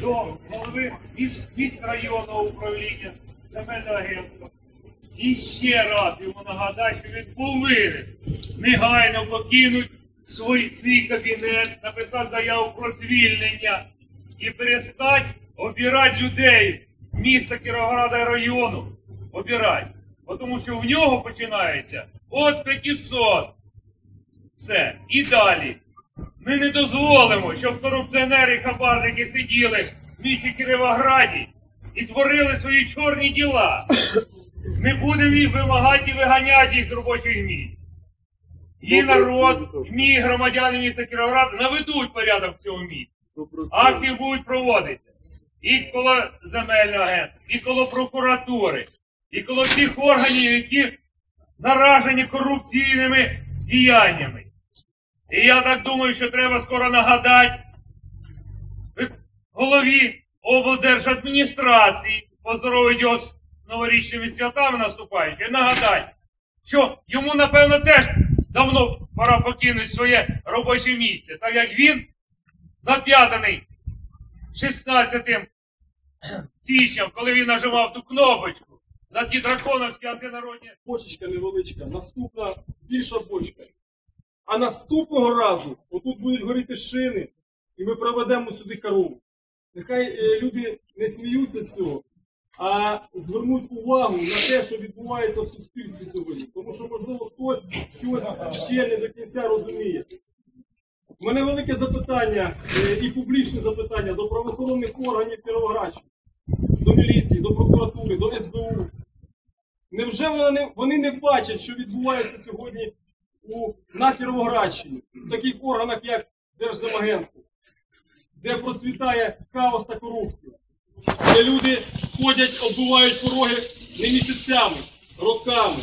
до голови міс- міськрайонного управління земельного агентства. І ще раз йому нагадаю, що він повинен негайно покинути свій, свій кабінет, написати заяву про звільнення і перестати обирати людей міста Кіровограда району. Обирати. Тому що в нього починається от 500. Все. І далі. Ми не дозволимо, щоб корупціонери і хабарники сиділи в місті Кіровограді і творили свої чорні діла. Ми будемо їх вимагати і виганяти їх з робочих місць. І народ, ми, громадяни міста Кіровограда, наведуть порядок в цьому місті. Акції будуть проводити. І коло земельного агентства, і коло прокуратури, і коло всіх органів, які заражені корупційними діяннями. І я так думаю, що треба скоро нагадати голові облдержадміністрації, поздоровити його з новорічними святами наступаючими, нагадати, що йому, напевно, теж давно пора покинути своє робоче місце, так як він зап'ятаний 16 січня, коли він нажимав ту кнопочку за ті драконовські антинародні. бочечка невеличка, наступна більша бочка. А наступного разу отут будуть горіти шини, і ми проведемо сюди корову. Нехай е, люди не сміються з цього, а звернуть увагу на те, що відбувається в суспільстві сьогодні. Тому що, можливо, хтось щось ще не до кінця розуміє. У мене велике запитання е, і публічне запитання до правоохоронних органів Кіровоградщини, до міліції, до прокуратури, до СБУ. Невже вони, вони не бачать, що відбувається сьогодні у, на Кіровоградщині, в таких органах, як Держземагентство, де процвітає хаос та корупція, де люди ходять, оббивають пороги не місяцями, роками,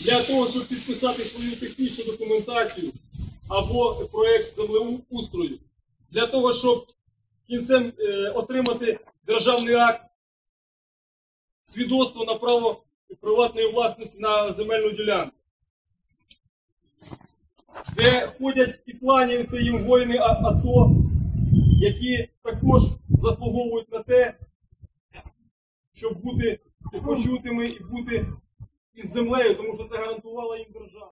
для того, щоб підписати свою технічну документацію або проєкт землеустрою, для того, щоб кінцем е, отримати державний акт свідоцтво на право приватної власності на земельну ділянку, де ходять і кланяються їм воїни АТО, які також заслуговують на те, щоб бути почутими і бути із землею, тому що це гарантувала їм держава.